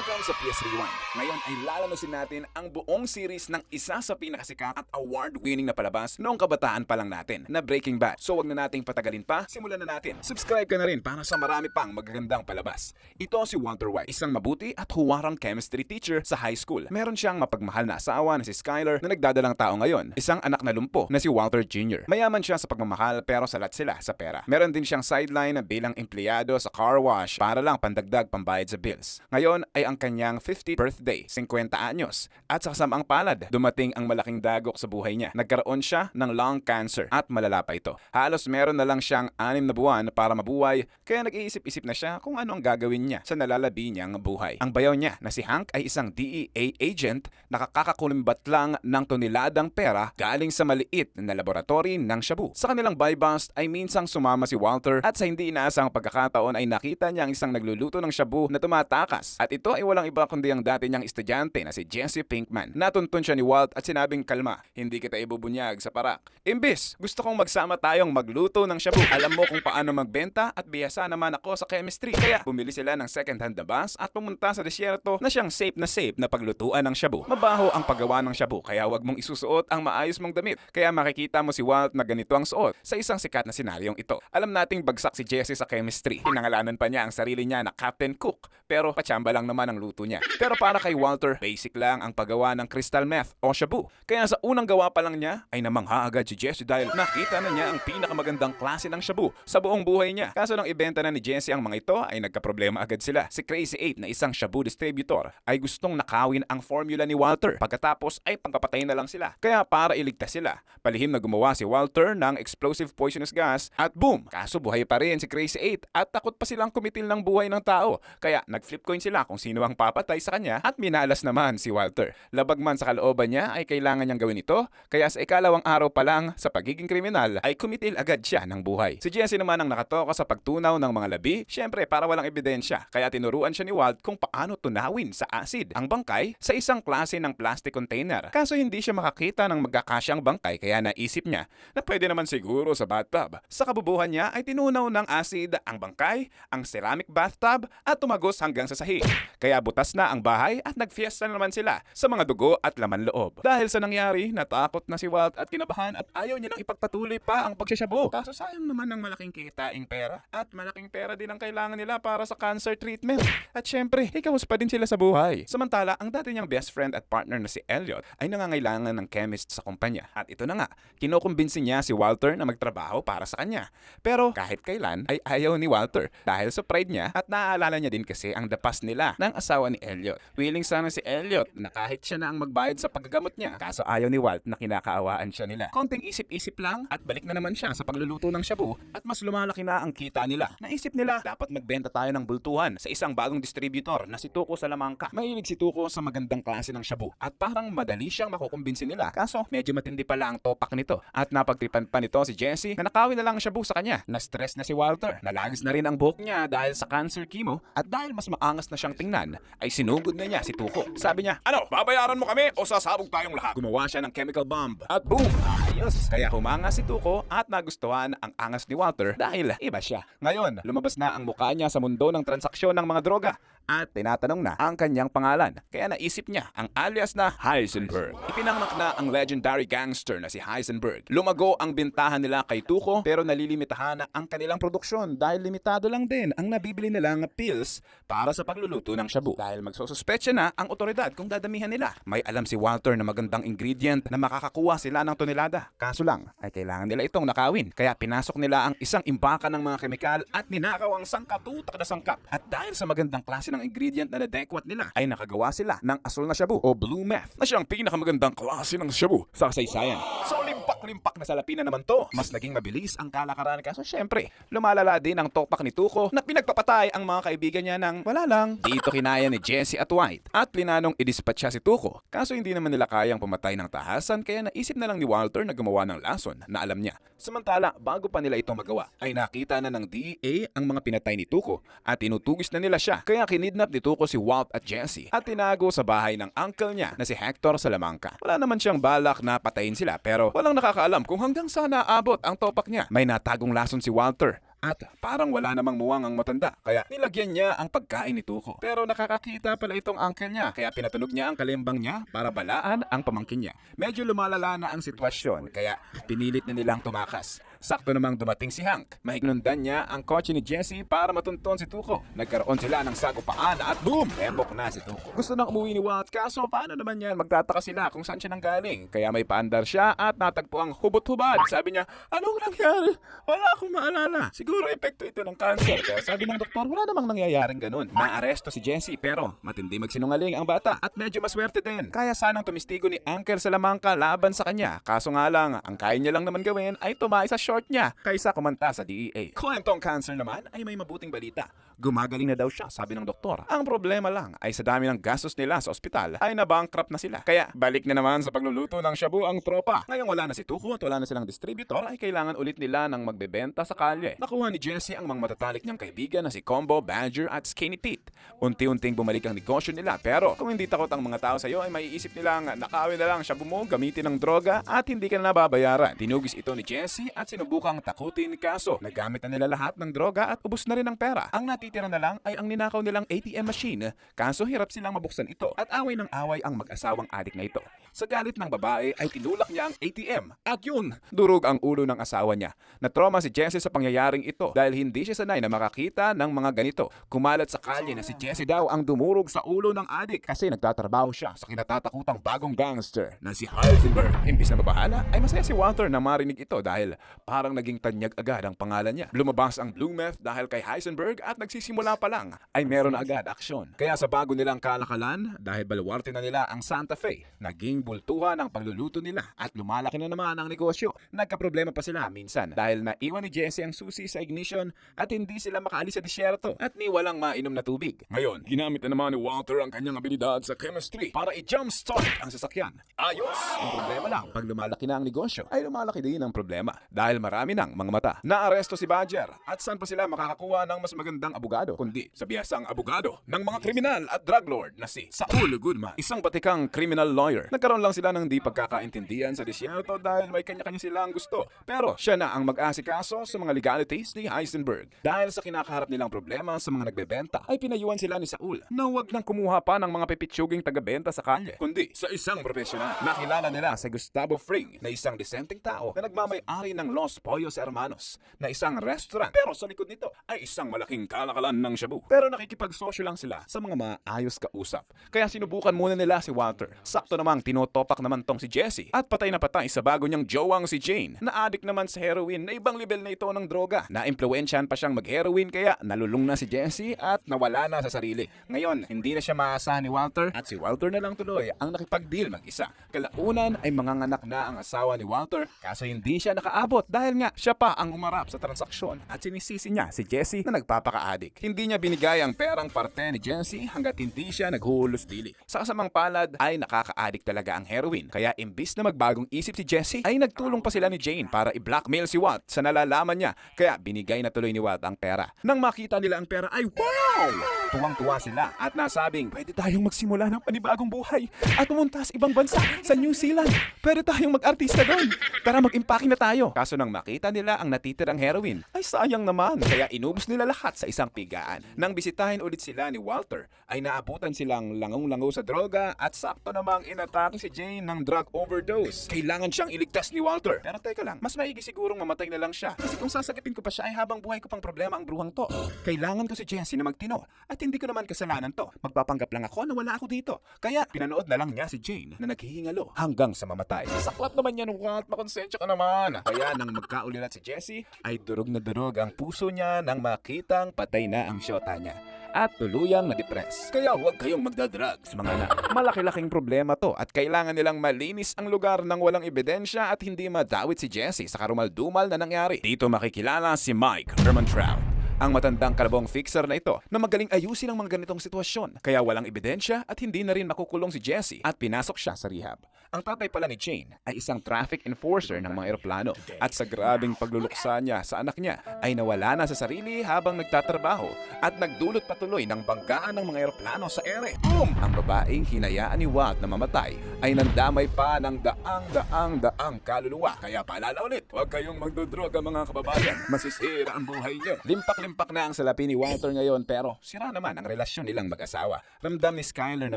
Welcome sa PS Rewind. Ngayon ay lalanosin natin ang buong series ng isa sa pinakasikat at award-winning na palabas noong kabataan pa lang natin na Breaking Bad. So wag na nating patagalin pa, simulan na natin. Subscribe ka na rin para sa marami pang magagandang palabas. Ito si Walter White, isang mabuti at huwarang chemistry teacher sa high school. Meron siyang mapagmahal na asawa na si Skyler na nagdadalang tao ngayon, isang anak na lumpo na si Walter Jr. Mayaman siya sa pagmamahal pero salat sila sa pera. Meron din siyang sideline bilang empleyado sa car wash para lang pandagdag pambayad sa bills. Ngayon ay ang kanyang 50th birthday, 50 anyos. At sa kasamang palad, dumating ang malaking dagok sa buhay niya. Nagkaroon siya ng lung cancer at malala pa ito. Halos meron na lang siyang anim na buwan para mabuhay kaya nag-iisip-isip na siya kung ano ang gagawin niya sa nalalabi niyang buhay. Ang bayaw niya na si Hank ay isang DEA agent na kakakakulimbat lang ng toniladang pera galing sa maliit na laboratory ng Shabu. Sa kanilang buy bust ay minsang sumama si Walter at sa hindi inaasang pagkakataon ay nakita niya ang isang nagluluto ng Shabu na tumatakas. At ito walang iba kundi ang dati niyang estudyante na si Jesse Pinkman. Natuntun siya ni Walt at sinabing kalma, hindi kita ibubunyag sa parak. Imbis, gusto kong magsama tayong magluto ng Shabu. Alam mo kung paano magbenta at biyasa naman ako sa chemistry. Kaya bumili sila ng second hand na bus at pumunta sa disyerto na siyang safe na safe na paglutuan ng Shabu. Mabaho ang paggawa ng Shabu kaya wag mong isusuot ang maayos mong damit. Kaya makikita mo si Walt na ganito ang suot sa isang sikat na senaryong ito. Alam nating bagsak si Jesse sa chemistry. Pinangalanan pa niya ang sarili niya na Captain Cook pero patsamba lang naman ang luto niya. Pero para kay Walter, basic lang ang paggawa ng crystal meth o Shabu. Kaya sa unang gawa pa lang niya ay namangha agad si Jesse dahil nakita na niya ang pinakamagandang klase ng Shabu sa buong buhay niya. Kaso nang ibenta na ni Jesse ang mga ito ay nagkaproblema agad sila. Si Crazy 8 na isang Shabu distributor ay gustong nakawin ang formula ni Walter. Pagkatapos ay pangkapatay na lang sila. Kaya para iligtas sila, palihim na gumawa si Walter ng explosive poisonous gas at boom! Kaso buhay pa rin si Crazy 8 at takot pa silang kumitil ng buhay ng tao. Kaya nag-flip coin sila kung sino ang papatay sa kanya at minalas naman si Walter. Labag man sa kalooban niya ay kailangan niyang gawin ito, kaya sa ikalawang araw pa lang sa pagiging kriminal ay kumitil agad siya ng buhay. Si Jesse naman ang nakatoka sa pagtunaw ng mga labi, syempre para walang ebidensya, kaya tinuruan siya ni Walt kung paano tunawin sa acid ang bangkay sa isang klase ng plastic container. Kaso hindi siya makakita ng magkakasyang bangkay kaya naisip niya na pwede naman siguro sa bathtub. Sa kabubuhan niya ay tinunaw ng acid ang bangkay, ang ceramic bathtub at tumagos hanggang sa sahig. Kaya butas na ang bahay at nagfiesta na naman sila sa mga dugo at laman loob. Dahil sa nangyari, natakot na si Walt at kinabahan at ayaw niya nang ipagpatuloy pa ang pagsasyabo. Kaso sayang naman ng malaking kitaing pera. At malaking pera din ang kailangan nila para sa cancer treatment. At syempre, ikawas pa din sila sa buhay. Samantala, ang dati niyang best friend at partner na si Elliot ay nangangailangan ng chemist sa kumpanya. At ito na nga, kinukumbinsi niya si Walter na magtrabaho para sa kanya. Pero kahit kailan ay ayaw ni Walter dahil sa pride niya at naaalala niya din kasi ang dapas nila ng asawa ni Elliot. Willing sana si Elliot na kahit siya na ang magbayad sa paggagamot niya. Kaso ayaw ni Walt na kinakaawaan siya nila. Konting isip-isip lang at balik na naman siya sa pagluluto ng shabu at mas lumalaki na ang kita nila. Naisip nila dapat magbenta tayo ng bultuhan sa isang bagong distributor na si Tuko Salamanca. Mahilig si Tuko sa magandang klase ng shabu at parang madali siyang makukumbinsi nila. Kaso medyo matindi pala ang topak nito at napagtripan pa nito si Jesse na nakawin na lang ang shabu sa kanya. Na-stress na si Walter. Nalagis na rin ang buhok niya dahil sa cancer chemo at dahil mas maangas na siyang tingnan ay sinugod na niya si Tuko. Sabi niya, Ano, babayaran mo kami o sasabog tayong lahat? Gumawa siya ng chemical bomb at boom! Ayos! Kaya humanga si Tuko at nagustuhan ang angas ni Walter dahil iba siya. Ngayon, lumabas na ang mukha niya sa mundo ng transaksyon ng mga droga at tinatanong na ang kanyang pangalan. Kaya naisip niya ang alias na Heisenberg. Ipinangnak na ang legendary gangster na si Heisenberg. Lumago ang bintahan nila kay Tuko pero nalilimitahan na ang kanilang produksyon dahil limitado lang din ang nabibili nilang pills para sa pagluluto ng shabu. Dahil magsususpetsya na ang otoridad kung dadamihan nila. May alam si Walter na magandang ingredient na makakakuha sila ng tonelada. Kaso lang ay kailangan nila itong nakawin. Kaya pinasok nila ang isang imbaka ng mga kemikal at ninakaw ang sangkatutak na sangkap. At dahil sa magandang klase ng ingredient na nadekwat nila ay nakagawa sila ng asul na shabu o blue meth na siyang pinakamagandang klase ng shabu sa kasaysayan. So limpak-limpak na salapi na naman to. Mas naging mabilis ang kalakaran kaso syempre lumalala din ang topak ni Tuko na pinagpapatay ang mga kaibigan niya ng wala lang. Dito kinaya ni Jesse at White at plinanong idispatch siya si Tuko. Kaso hindi naman nila kayang pumatay ng tahasan kaya naisip na lang ni Walter na gumawa ng lason na alam niya. Samantala, bago pa nila ito magawa, ay nakita na ng DEA ang mga pinatay ni Tuko at tinutugis na nila siya. Kaya kinidnap ni Tuko si Walt at Jesse at tinago sa bahay ng uncle niya na si Hector Salamanca. Wala naman siyang balak na patayin sila pero walang nakakaalam kung hanggang sana abot ang topak niya. May natagong lason si Walter At parang wala namang muwang ang matanda. Kaya nilagyan niya ang pagkain ni Tuko. Pero nakakakita pala itong uncle niya. Kaya pinatunog niya ang kalimbang niya para balaan ang pamangkin niya. Medyo lumalala na ang sitwasyon. Kaya pinilit na nilang tumakas. Sakto namang dumating si Hank. Mahignundan niya ang kotse ni Jesse para matunton si Tuko. Nagkaroon sila ng sagupaan at boom! Tembok na si Tuko. Gusto nang umuwi ni Walt kaso paano naman yan? Magtataka sila kung saan siya nanggaling. Kaya may paandar siya at natagpo ang hubot-hubad. Sabi niya, anong nangyari? Wala akong maalala. Siguro epekto ito ng cancer. Pero sabi ng doktor, wala namang nangyayaring ganun. Naaresto si Jesse pero matindi magsinungaling ang bata at medyo maswerte din. Kaya sanang tumistigo ni Uncle Salamanca laban sa kanya. Kaso nga lang, ang kaya niya lang naman gawin ay tumay sa short niya kaysa kumanta sa DEA. Kwentong cancer naman ay may mabuting balita. Gumagaling na daw siya, sabi ng doktor. Ang problema lang ay sa dami ng gastos nila sa ospital ay nabankrupt na sila. Kaya balik na naman sa pagluluto ng shabu ang tropa. Ngayong wala na si Tuko at wala na silang distributor ay kailangan ulit nila ng magbebenta sa kalye. Nakuha ni Jesse ang mga matatalik niyang kaibigan na si Combo, Badger at Skinny Pete. Unti-unting bumalik ang negosyo nila pero kung hindi takot ang mga tao sa iyo ay maiisip nilang nakawin na lang shabu mo gamitin ng droga at hindi ka na nababayaran. Tinugis ito ni Jesse at sinubukang takutin kaso nagamit na nila lahat ng droga at ubos na rin ang pera. Ang natitira na lang ay ang ninakaw nilang ATM machine kaso hirap silang mabuksan ito at away ng away ang mag-asawang adik na ito. Sa galit ng babae ay tinulak niya ang ATM at yun, durog ang ulo ng asawa niya. Natroma si Jesse sa pangyayaring ito dahil hindi siya sanay na makakita ng mga ganito. Kumalat sa kalye na si Jesse daw ang dumurog sa ulo ng adik kasi nagtatrabaho siya sa kinatatakutang bagong gangster na si Heisenberg. Imbis na mabahala ay masaya si Walter na marinig ito dahil parang naging tanyag agad ang pangalan niya. Lumabas ang Blue Meth dahil kay Heisenberg at nagsisimula pa lang ay meron agad aksyon. Kaya sa bago nilang kalakalan dahil baluwarte na nila ang Santa Fe, naging bultuhan ang pagluluto nila at lumalaki na naman ang negosyo. Nagkaproblema pa sila minsan dahil naiwan ni Jesse ang susi sa ignition at hindi sila makaalis sa disyerto at ni walang mainom na tubig. Ngayon, ginamit na naman ni Walter ang kanyang abilidad sa chemistry para i-jumpstart ang sasakyan. Ayos! Ang problema lang, pag lumalaki na ang negosyo, ay lumalaki din ang problema dahil marami ng mga mata. Naaresto si Badger at saan pa sila makakakuha ng mas magandang abogado kundi sa biyasang abogado ng mga kriminal at drug lord na si Saul Goodman, isang batikang criminal lawyer. Nagkaroon lang sila ng di pagkakaintindihan sa disyerto dahil may kanya-kanya silang gusto. Pero siya na ang mag-asikaso sa mga legalities ni Heisenberg. Dahil sa kinakaharap nilang problema sa mga nagbebenta, ay pinayuan sila ni Saul na huwag nang kumuha pa ng mga pipitsuging tagabenta sa kalye, kundi sa isang profesional. Nakilala nila si Gustavo Fring na isang disenteng tao na nagmamay-ari ng Los Pollos Hermanos na isang restaurant. Pero sa likod nito ay isang malaking kalakalan ng shabu. Pero nakikipagsosyo lang sila sa mga maayos kausap. Kaya sinubukan muna nila si Walter. Sakto namang tinotopak naman tong si Jesse at patay na patay sa bago niyang jowang si Jane na adik naman sa heroin na ibang level na ito ng droga. Na-impluensyahan pa siyang mag-heroin kaya nalulung na si Jesse at nawala na sa sarili. Ngayon, hindi na siya maasahan ni Walter at si Walter na lang tuloy ang nakipag-deal mag-isa. Kalaunan ay manganganak na ang asawa ni Walter kaso hindi siya nakaabot dahil nga siya pa ang umarap sa transaksyon at sinisisi niya si Jesse na nagpapaka-adik. Hindi niya binigay ang perang parte ni Jesse hanggat hindi siya naghuhulos dili. Sa kasamang palad ay nakaka-addict talaga ang heroin kaya imbis na magbagong isip si Jesse ay nagtulong pa sila ni Jane para i-blackmail si Walt sa nalalaman niya kaya binigay na tuloy ni Walt ang pera. Nang makita nila ang pera ay wow! Tuwang-tuwa sila at nasabing pwede tayong magsimula ng panibagong buhay at pumunta sa ibang bansa sa New Zealand. Pwede tayong mag-artista doon. Tara mag-impake na tayo. Kaso nang makita nila ang natitirang heroin ay sayang naman kaya inubos nila lahat sa isang pigaan. Nang bisitahin ulit sila ni Walter ay naabutan silang langong-lango sa droga at sakto namang inatake si Jane ng drug overdose. Kailangan siyang iligtas ni Walter. Pero teka lang, mas maigi sigurong mamatay na lang siya. Kasi kung sasagipin ko pa siya ay habang buhay ko pang problema ang bruhang to. Kailangan ko si Jesse na magtino at hindi ko naman kasalanan to. Magpapanggap lang ako na wala ako dito. Kaya pinanood na lang niya si Jane na naghihingalo hanggang sa mamatay. Saklap naman yan Walt, makonsensya ka naman. Kaya nang magkaulirat si Jesse ay durog na durog ang puso niya nang makitang patay na ang syota niya at tuluyang na-depress. Kaya huwag kayong magdadrugs, mga anak. Malaki-laking problema to at kailangan nilang malinis ang lugar ng walang ebidensya at hindi madawit si Jesse sa karumal-dumal na nangyari. Dito makikilala si Mike Herman Trout ang matandang kalabong fixer na ito na magaling ayusin ang mga ganitong sitwasyon. Kaya walang ebidensya at hindi na rin makukulong si Jesse at pinasok siya sa rehab. Ang tatay pala ni Jane ay isang traffic enforcer ng mga eroplano at sa grabing pagluluksa niya sa anak niya ay nawala na sa sarili habang nagtatrabaho at nagdulot patuloy ng banggaan ng mga eroplano sa ere. Boom! Ang babaeng hinayaan ni Walt na mamatay ay nandamay pa ng daang-daang-daang kaluluwa. Kaya paalala ulit, huwag kayong magdodroga mga kababayan. Masisira ang buhay niyo. Limpak-limpak na ang salapi ni Walter ngayon pero sira naman ang relasyon nilang mag-asawa. Ramdam ni Skyler na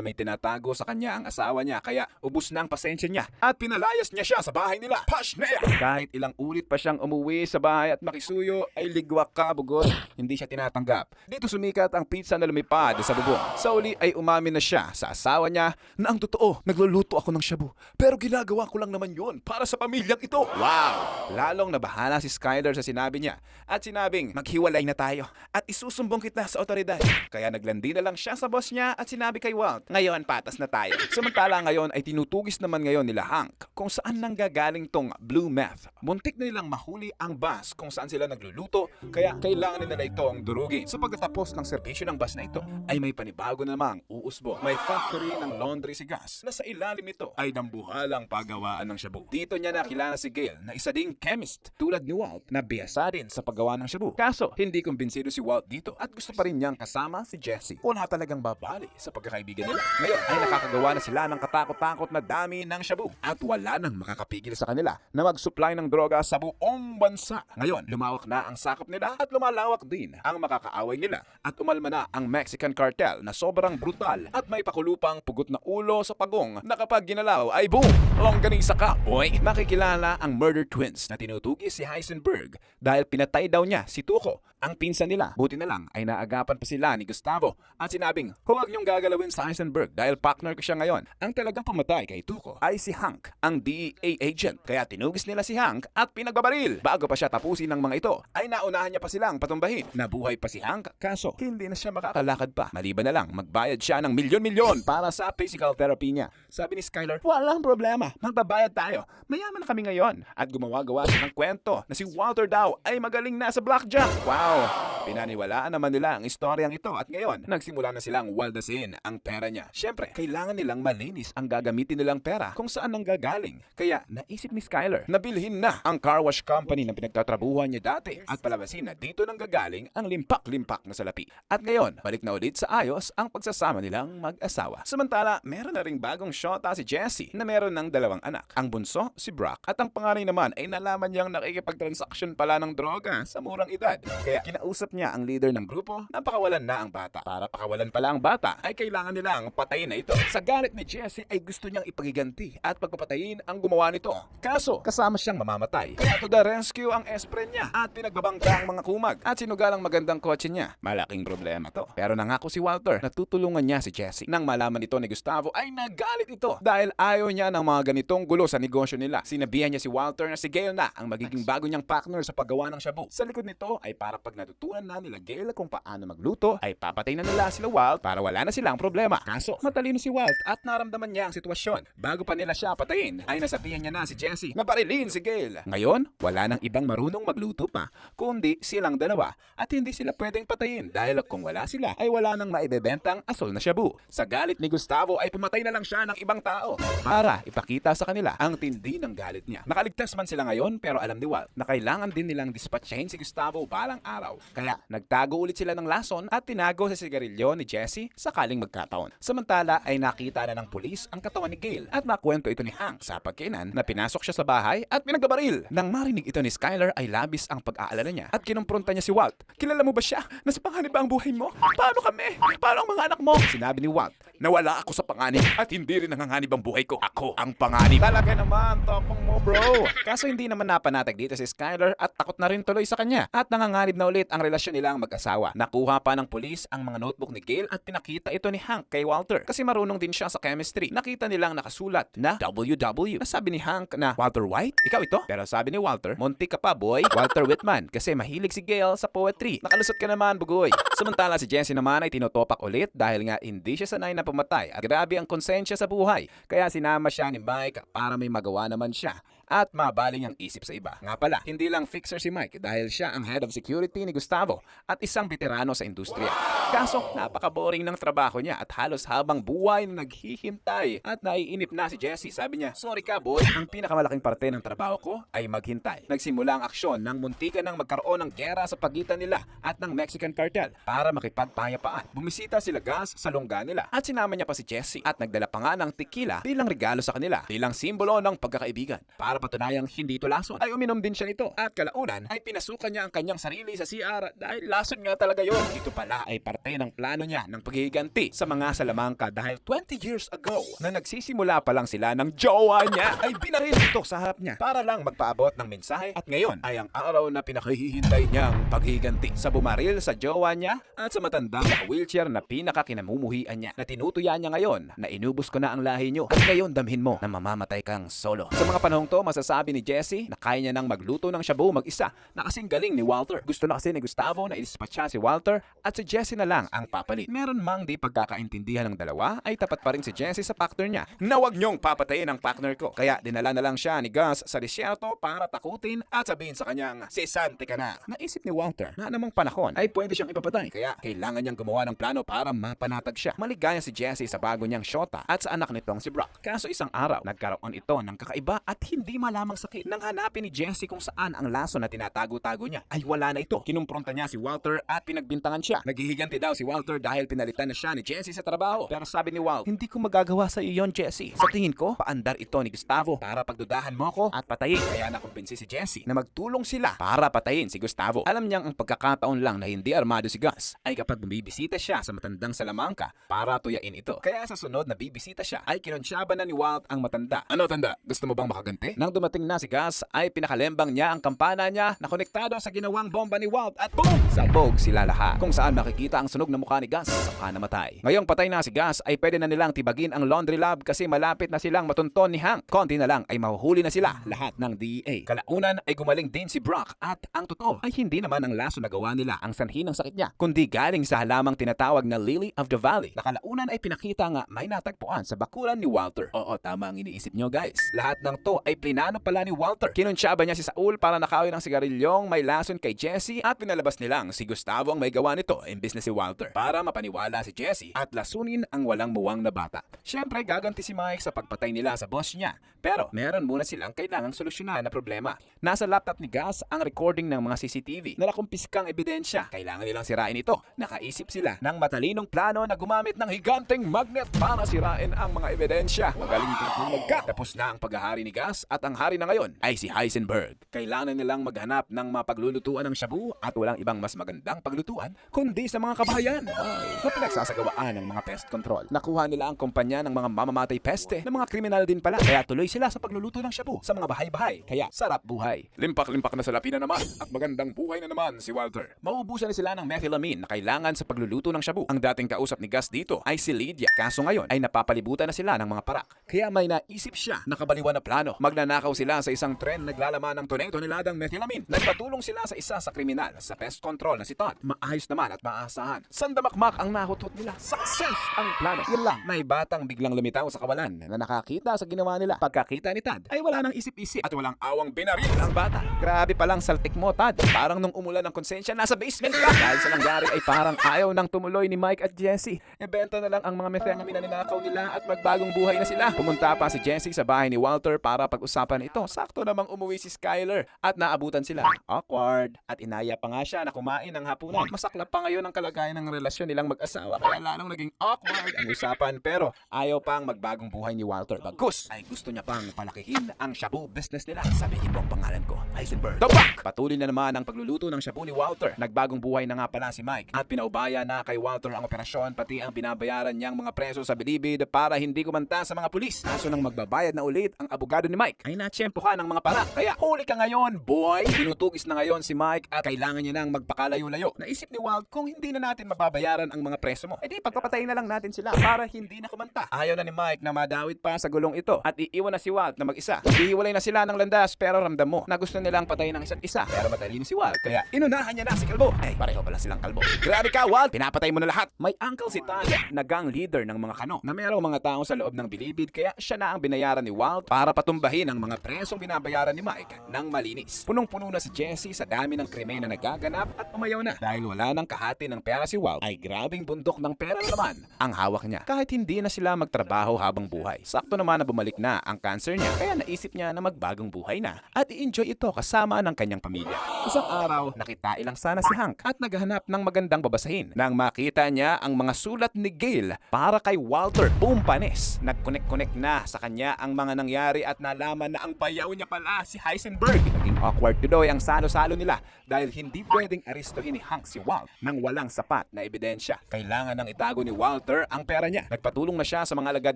may tinatago sa kanya ang asawa niya kaya ubus na ang pasensya niya at pinalayas niya siya sa bahay nila. Pash na yan! Kahit ilang ulit pa siyang umuwi sa bahay at makisuyo ay ligwak ka bugod. Hindi siya tinatanggap. Dito sumikat ang pizza na lumipad sa bubong. Sa uli ay umamin na siya sa asawa niya na ang totoo, nagluluto ako ng shabu. Pero ginagawa ko lang naman yun para sa pamilyang ito. Wow! Lalong nabahala si Skyler sa sinabi niya at sinabing maghiwalay na tayo at isusumbong kita sa otoridad. Kaya naglandi na lang siya sa boss niya at sinabi kay Walt, ngayon patas na tayo. Samantala ngayon ay tinutugis naman ngayon nila Hank kung saan nanggagaling tong blue meth. Muntik na nilang mahuli ang bus kung saan sila nagluluto kaya kailangan nila itong durugin. So pagkatapos ng serbisyo ng bus na ito ay may panibago na namang uusbo. May factory ng laundry si gas na sa ilalim nito ay dambuhalang paggawaan ng shabu. Dito niya nakilala si Gail na isa ding chemist tulad ni Walt na biyasa din sa paggawa ng shabu. Kaso hindi kumbinsido si Walt dito at gusto pa rin niyang kasama si Jesse. Wala talagang babali sa pagkakaibigan nila. Ngayon ay nakakagawa na sila ng katakot-takot na dami ng shabu at wala nang makakapigil sa kanila na mag-supply ng droga sa buong bansa. Ngayon, lumawak na ang sakop nila at lumalawak din ang makakaaway nila at umalma na ang Mexican cartel na sobrang brutal at may pakulupang pugot na ulo sa pagong na kapag ginalaw ay boom! Longganisa ka, boy! Makikilala ang murder twins na tinutugis si Heisenberg dahil pinatay daw niya si Tuko, ang pinsan nila. Buti na lang ay naagapan pa sila ni Gustavo at sinabing, huwag niyong gagalawin sa Heisenberg dahil partner ko siya ngayon. Ang talagang pumatay kay Tuko ay si Hank, ang DEA agent. Kaya tinugis nila si Hank at pinagbabaril. Bago pa siya tapusin ng mga ito, ay naunahan niya pa silang patumbahin. Nabuhay pa si Hank, kaso hindi na siya makakalakad pa. Maliban na lang, magbayad siya ng milyon-milyon para sa physical therapy niya. Sabi ni Skyler, walang problema, magbabayad tayo. Mayaman na kami ngayon. At gumawa-gawa siya ng kwento na si Walter daw ay magaling na sa blackjack. Wow! Pinaniwalaan naman nila ang istoryang ito at ngayon, nagsimula na silang waldasin ang pera niya. Siyempre, kailangan nilang malinis ang gagamitin nilang pera kung saan nang gagaling. Kaya naisip ni Skyler na bilhin na ang car wash company na pinagtatrabuhan niya dati at palabasin na dito nang gagaling ang limpak-limpak na salapi. At ngayon, balik na ulit sa ayos ang pagsasama nilang mag-asawa. Samantala, meron na ring bagong shota si Jesse na meron ng dalawang anak. Ang bunso, si Brock, at ang panganay naman ay nalaman niyang nakikipagtransaksyon pala ng droga sa murang edad. Kaya kinausap niya ang leader ng grupo na pakawalan na ang bata. Para pakawalan pala ang bata, ay kailangan nilang patayin na ito. Sa galit ni Jesse ay gusto niyang ipagiganti at pagpapatayin ang gumawa nito. Kaso, kasama siyang mamamatay. Kaya to the rescue ang espren niya at pinagbabangga ang mga kumag at sinugal ang magandang kotse niya. Malaking problema to. Pero nangako si Walter na tutulungan niya si Jesse. Nang malaman nito ni Gustavo ay nagalit ito dahil ayaw niya ng mga ganitong gulo sa negosyo nila. Sinabihan niya si Walter na si Gail na ang magiging bago niyang partner sa paggawa ng shabu. Sa likod nito ay para pag natutunan na nila Gail kung paano magluto ay papatay na nila sila Walt para wala na silang problema. Kaso matalino si Walt at naramdaman niya ang sitwasyon. Bago pa nila siya patayin ay nasabihan niya na si Jesse na barilin si Gail. Ngayon, wala nang ibang marunong magluto pa kundi silang dalawa at hindi sila pwedeng patayin dahil kung wala sila ay wala nang maibebentang asol na shabu. Sa galit ni Gustavo ay pumatay na lang siya ng ibang tao para ipakita sa kanila ang tindi ng galit niya. Nakaligtas man sila ngayon pero alam ni Walt na kailangan din nilang dispatchahin si Gustavo balang araw. Kaya nagtago ulit sila ng lason at tinago sa sigarilyo ni Jesse sakaling magkataon. Samantala ay nakita na ng pulis ang katawan ni Gail at nakwento ito ni Hank sa pagkinan na pinasok siya sa bahay at pinagbabaril. Nang marinig ito ni Skyler ay labis ang pag-aalala niya at kinumpronta niya si Walt. Kilala mo ba siya? Nasa panganib ba ang buhay mo? Paano kami? Paano ang mga anak mo? Sinabi ni Walt, nawala ako sa panganib at hindi rin nanganganib ang buhay ko. Ako ang panganib. Talaga naman, tapang mo bro. Kaso hindi naman napanatag dito si Skyler at takot na rin tuloy sa kanya at nanganganib na ulit ang relasyon nilang mag-asawa. Nakuha pa ng pulis ang mga notebook ni Gail at pinakita ito ni Hank kay Walter kasi marunong din siya sa chemistry. Nakita nilang nakasulat na WW. Nasabi ni Hank na Walter White? Ikaw ito? Pero sabi ni Walter, munti ka pa boy. Walter Whitman kasi mahilig si Gail sa poetry. Nakalusot ka naman bugoy. Samantala si Jesse naman ay tinotopak ulit dahil nga hindi siya sanay na pumatay at grabe ang konsensya sa buhay. Kaya sinama siya ni Mike para may magawa naman siya. At mabaling ang isip sa iba. Nga pala, hindi lang fixer si Mike dahil siya ang head of security ni Gustavo at isang veterano sa industriya. Kaso, napaka-boring ng trabaho niya at halos habang buhay na naghihintay at naiinip na si Jesse. Sabi niya, sorry ka boy, ang pinakamalaking parte ng trabaho ko ay maghintay. Nagsimula ang aksyon nang muntikan ng magkaroon ng gera sa pagitan nila at ng Mexican cartel para makipagpayapaan. Bumisita sila Gas sa lungga nila at sinama niya pa si Jesse at nagdala pa nga ng tequila bilang regalo sa kanila bilang simbolo ng pagkakaibigan. Para patunayang hindi ito lason ay uminom din siya nito at kalaunan ay pinasukan niya ang kanyang sarili sa CR dahil lason nga talaga yon. Ito pala ay parte ng plano niya ng paghihiganti sa mga salamangka dahil 20 years ago na nagsisimula pa lang sila ng jowa niya ay binaril ito sa harap niya para lang magpaabot ng mensahe at ngayon ay ang araw na pinakahihintay niyang paghihiganti sa bumaril sa jowa niya at sa matandang wheelchair na pinakakinamumuhian niya na tinutuya niya ngayon na inubos ko na ang lahi niyo at ngayon damhin mo na mamamatay kang solo. Sa mga panahong to masasabi ni Jesse na kaya niya nang magluto ng shabu mag-isa na kasing galing ni Walter. Gusto na kasi ni Gustavo na idispatcha si Walter at si Jesse na lang ang papalit. Meron mang di pagkakaintindihan ng dalawa ay tapat pa rin si Jesse sa partner niya na wag niyong papatayin ang partner ko. Kaya dinala na lang siya ni Gus sa disyerto para takutin at sabihin sa kanyang sisante ka na. Naisip ni Walter na namang panahon ay pwede siyang ipapatay. Kaya kailangan niyang gumawa ng plano para mapanatag siya. Maligaya si Jesse sa bago niyang shota at sa anak nitong si Brock. Kaso isang araw, nagkaroon ito ng kakaiba at hindi malamang sakit. Nang hanapin ni Jesse kung saan ang laso na tinatago-tago niya ay wala na ito. Kinumpronta niya si Walter at pinagbintangan siya. Naghihiganti daw si Walter dahil pinalitan na siya ni Jesse sa trabaho. Pero sabi ni Walt, hindi ko magagawa sa iyo yon Jesse. Sa tingin ko, paandar ito ni Gustavo para pagdudahan mo ko at patayin. Kaya nakumbinsi si Jesse na magtulong sila para patayin si Gustavo. Alam niyang ang pagkakataon lang na hindi armado si Gus ay kapag bumibisita siya sa matandang salamangka para tuyain ito. Kaya sa sunod na bibisita siya ay kinonsyaba na ni Walt ang matanda. Ano tanda? Gusto mo bang makaganti? Nang dumating na si Gus ay pinakalembang niya ang kampana niya na konektado sa ginawang bomba ni Walt at boom! Sabog sila lahat. Kung saan makikita ang sunog na mukha ni Gus saka namatay. Ngayong patay na si Gus ay pwede na nilang tibagin ang laundry lab kasi malapit na silang matunton ni Hank. Konti na lang ay mahuhuli na sila lahat ng DEA. Kalaunan ay gumaling din si Brock at ang totoo ay hindi naman ang laso na gawa nila ang sanhi ng sakit niya kundi galing sa halamang tinatawag na Lily of the Valley. Na kalaunan ay pinakita nga may natagpuan sa bakuran ni Walter. Oo, tama ang iniisip nyo guys. Lahat ng to ay plinano pala ni Walter. Kinunsyaba niya si Saul para nakawin ng sigarilyong may lason kay Jesse at pinalabas nilang si Gustavo ang may gawa nito imbis na si Walter para mapaniwala si Jesse at lasunin ang walang muwang na bata. Siyempre gaganti si Mike sa pagpatay nila sa boss niya. Pero meron muna silang kailangang solusyonan na problema. Nasa laptop ni Gus ang recording ng mga CCTV na nakumpiskang ebidensya. Kailangan nilang sirain ito. Nakaisip sila ng matalinong plano na gumamit ng higanteng magnet para sirain ang mga ebidensya. Magaling kang magka. Tapos na ang paghahari ni Gus at ang hari na ngayon ay si Heisenberg. Kailangan nilang maghanap ng mapaglulutuan ng shabu at walang ibang mas magandang paglutuan kundi sa mga kabahayan. Ay, na pinagsasagawaan ng mga pest control. Nakuha nila ang kumpanya ng mga mamamatay peste ng mga kriminal din pala. Kaya tuloy sila sa pagluluto ng shabu sa mga bahay-bahay. Kaya sarap buhay. Limpak-limpak na sa lapi na naman at magandang buhay na naman si Walter. Mauubusan na sila ng methylamine na kailangan sa pagluluto ng shabu. Ang dating kausap ni Gus dito ay si Lydia. Kaso ngayon ay napapalibutan na sila ng mga parak. Kaya may naisip siya na kabaliwan na plano. Magnanakaw sila sa isang tren naglalaman ng toneng toneladang methylamine. Nagpatulong sila sa isa sa kriminal sa pest control na si Todd. Maayos naman at maasahan. Sandamakmak ang nahutot nila. Success ang plano. Yun. May batang biglang lumitaw sa kawalan na nakakita sa ginawa nila. Pagkakita ni Todd ay wala nang isip-isip at walang awang binaril ang bata. Grabe palang saltik mo, Todd. Parang nung umulan ng konsensya, nasa basement ka. Dahil sa nangyari ay parang ayaw nang tumuloy ni Mike at Jesse. Ebenta na lang ang mga methamphetamine na ninakaw nila at magbagong buhay na sila. Pumunta pa si Jesse sa bahay ni Walter para pag-usapan ito. Sakto namang umuwi si Skyler at naabutan sila. Awkward. At inaya pa nga siya na kumain ng hapunan. Masaklap pa ngayon ang kalagayan ng relasyon nilang mag-asawa kaya lalong naging awkward ang usapan pero ayaw pang magbagong buhay ni Walter. Bagus ay gusto niya pang palakihin ang shabu business nila. Sabihin mo ang pangalan ko, Heisenberg. Tabak! Patuloy na naman ang pagluluto ng shabu ni Walter. Nagbagong buhay na nga pala si Mike at pinaubaya na kay Walter ang operasyon pati ang binabayaran niyang mga preso sa bilibid para hindi kumanta sa mga pulis. Kaso nang magbabayad na ulit ang abogado ni Mike ay natsyempohan ng mga para. Kaya huli ka ngayon, boy! Tinutugis na ngayon si Mike at kailangan niya nang magpakalayo-layo. Naisip ni Walt kung hindi na natin mababayaran ang mga preso mo, edi pagpapatayin na lang natin sila para hindi na kumanta. Ayaw na ni Mike na madawit pa sa gulong ito at iiwan na si Walt na mag-isa. Hihiwalay na sila ng landas pero ramdam mo na gusto nilang patayin ng isa't isa. Pero matalino si Walt kaya inunahan niya na si Kalbo. Eh, pareho pala silang kalbo. Grabe ka, Walt! Pinapatay mo na lahat. May uncle si Tanya na gang leader ng mga kano na merong mga tao sa loob ng bilibid kaya siya na ang binayaran ni Walt para patumbahin ang ng mga presong binabayaran ni Mike ng malinis. Punong-puno na si Jesse sa dami ng krimen na nagaganap at umayaw na. Dahil wala nang kahati ng pera si Walt, ay grabing bundok ng pera na naman ang hawak niya. Kahit hindi na sila magtrabaho habang buhay. Sakto naman na bumalik na ang cancer niya, kaya naisip niya na magbagong buhay na at i-enjoy ito kasama ng kanyang pamilya. Isang araw, nakitain lang sana si Hank at naghahanap ng magandang babasahin. Nang makita niya ang mga sulat ni Gail para kay Walter, boom panis. Nag-connect-connect na sa kanya ang mga nangyari at nalaman na ang bayaw niya pala si Heisenberg. Naging awkward tuloy ang salo-salo nila dahil hindi pwedeng aristohin ni Hank si Walt nang walang sapat na ebidensya. Kailangan nang itago ni Walter ang pera niya. Nagpatulong na siya sa mga alagad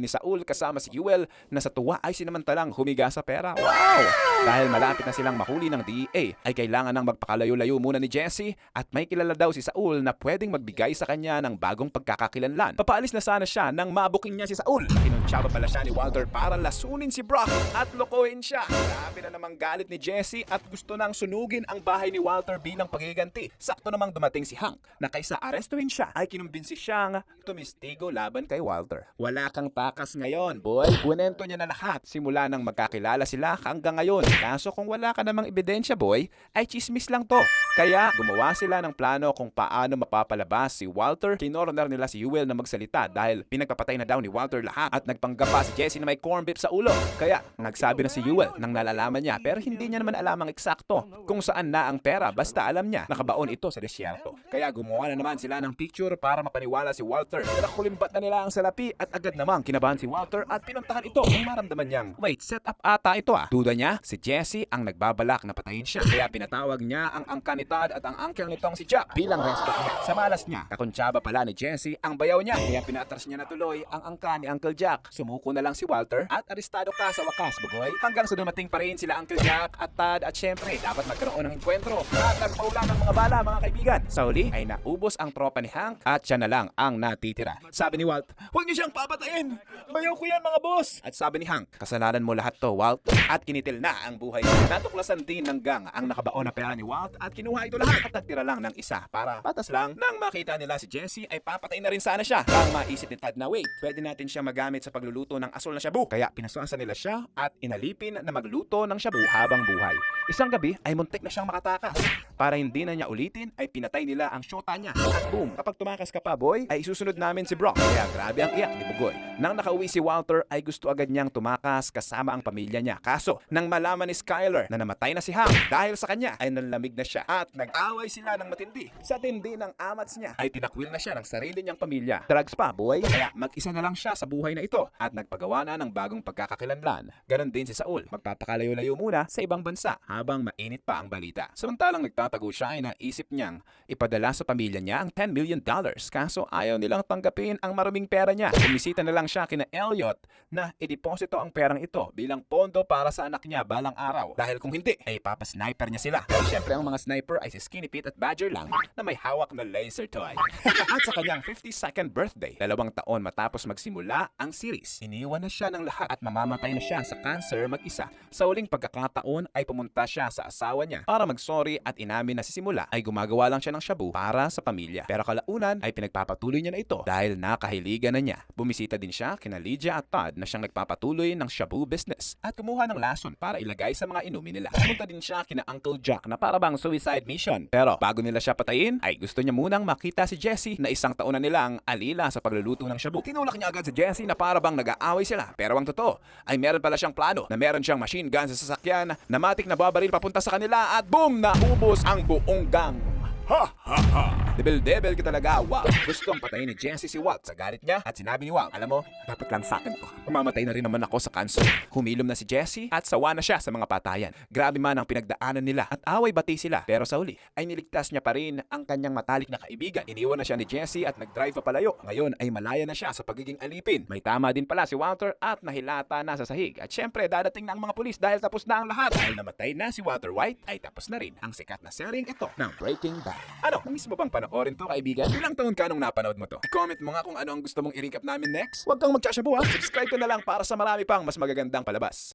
ni Saul kasama si Yuel na sa tuwa ay sinamantalang humiga sa pera. Wow! Dahil malapit na silang mahuli ng DEA, ay kailangan nang magpakalayo-layo muna ni Jesse at may kilala daw si Saul na pwedeng magbigay sa kanya ng bagong pagkakakilanlan. Papaalis na sana siya nang mabuking niya si Saul. Kinuntsaba pala siya ni Walter para lasunin si Brock at lokohin siya. Grabe na namang galit ni Jesse at gusto nang sunugin ang bahay ni Walter bilang pagiganti. Sakto namang dumating si Hank na kaysa arestuhin siya ay kinumbinsi siyang tumistigo laban kay Walter. Wala kang takas ngayon, boy. Kwento niya na lahat simula nang magkakilala sila hanggang ngayon. Kaso kung wala ka namang ebidensya, boy, ay chismis lang to. Kaya gumawa sila ng plano kung paano mapapalabas si Walter. Kinorner nila si Yuel na magsalita dahil pinagpapatay na daw ni Walter lahat at nagpanggap pa si Jesse na may corn beef sa ulo. Kaya nagsabi na si Yuel nang nalalaman niya pero hindi niya naman alam ang eksakto kung saan na ang pera basta alam niya nakabaon ito sa desierto. Kaya gumawa na naman sila ng picture para mapaniwala si Walter. Nakulimbat na nila ang salapi at agad namang kinabahan si Walter at pinuntahan ito nang maramdaman niyang wait, set up ata ito ah. Duda niya, si Jesse ang nagbabalak na patayin siya. Kaya pinatawag niya ang angkanitad at ang uncle nitong si Jack bilang rescue niya. Sa malas niya, kakuntsaba pala ni Jesse ang bayaw niya. Kaya pinatras niya na tuloy ang angka ni Uncle Jack. Sumuko na lang si Walter at arestado ka sa wakas, bugoy. Hanggang sa dumating pa rin sila Uncle Jack at Tad at syempre dapat magkaroon ng enkwentro at nagpaula ng mga bala mga kaibigan. Sa huli ay naubos ang tropa ni Hank at siya na lang ang natitira. Sabi ni Walt, huwag niyo siyang papatayin! Bayaw ko yan mga boss! At sabi ni Hank, kasalanan mo lahat to Walt at kinitil na ang buhay niya. Natuklasan din ng gang ang nakabaon na pera ni Walt at kinuha ito lahat at nagtira lang ng isa para patas lang. Nang makita nila si Jesse ay papatay na rin sana siya. Ang maisip ni Tad na wait, pwede natin siya magamit sa pagluluto ng asol na shabu. Kaya pinasuasan nila siya at inalipin na magluto ng shabu habang buhay. Isang gabi ay muntik na siyang makatakas. Para hindi na niya ulitin ay pinatay nila ang shota niya. At boom, kapag tumakas ka pa boy, ay isusunod namin si Brock. Kaya grabe ang iyak ni Bugoy. Nang nakauwi si Walter ay gusto agad niyang tumakas kasama ang pamilya niya. Kaso, nang malaman ni Skyler na namatay na si Hank dahil sa kanya ay nanlamig na siya at nag-away sila ng matindi. Sa tindi ng amats niya ay tinakwil na siya ng sarili niyang pamilya. Drugs pa boy. Kaya mag-isa na lang siya sa buhay na ito at nagpagawa na ng bagong pagkakakilanlan. Ganon din si Saul. Magpapakalayo-layo muna sa ibang bansa habang mainit pa ang balita. Samantalang nagtatago siya ay naisip niyang ipadala sa pamilya niya ang 10 million dollars. Kaso ayaw nilang tanggapin ang maraming pera niya. Bumisita na lang siya kina Elliot na ideposito ang perang ito bilang pondo para sa anak niya balang araw. Dahil kung hindi, ay papasniper niya sila. Pero syempre ang mga sniper ay si Skinny Pete at Badger lang na may hawak na laser toy. at sa kanyang 52nd birthday, dalawang taon matapos magsimula ang series, iniwan na siya ng lahat at mamamatay na siya sa cancer mag-isa. Sa uling pagkakataon ay pumunta siya sa asawa niya para mag-sorry at inamin na sa simula ay gumagawa lang siya ng shabu para sa pamilya. Pero kalaunan ay pinagpapatuloy niya na ito dahil nakahiligan na niya. Bumisita din siya kina Lydia at Todd na siyang nagpapatuloy ng shabu business at kumuha ng lason para ilagay sa mga inumin nila. Pumunta din siya kina Uncle Jack na para bang suicide mission. Pero bago nila siya patayin ay gusto niya munang makita si Jesse na isang taon na nilang alila sa pagluluto ng shabu. Tinulak niya agad si Jesse na para bang nag-aaway sila. Pero ang totoo ay meron pala siyang plano na meron siyang machine gun sa sasakyan na matik na babaril papunta sa kanila at boom! Naubos ang buong gang. Ha ha ha! Debel-debel ka talaga, Walt. Gustong patayin ni Jesse si Walt sa galit niya at sinabi ni Walt, alam mo, dapat lang sa akin to. Mamamatay na rin naman ako sa cancer. Humilom na si Jesse at sawa na siya sa mga patayan. Grabe man ang pinagdaanan nila at away bati sila. Pero sa huli, ay niligtas niya pa rin ang kanyang matalik na kaibigan. Iniwan na siya ni Jesse at nag-drive pa palayo. Ngayon ay malaya na siya sa pagiging alipin. May tama din pala si Walter at nahilata na sa sahig. At syempre, dadating na ang mga pulis dahil tapos na ang lahat. Dahil namatay na si Walter White, ay tapos na rin ang sikat na series ito ng Breaking Bad. Ano, namiss mo bang panoorin to kaibigan? Ilang taon ka nung napanood mo to? I-comment mo nga kung ano ang gusto mong i-recap namin next. Huwag kang magtsasyabu ha. Subscribe ka na lang para sa marami pang mas magagandang palabas.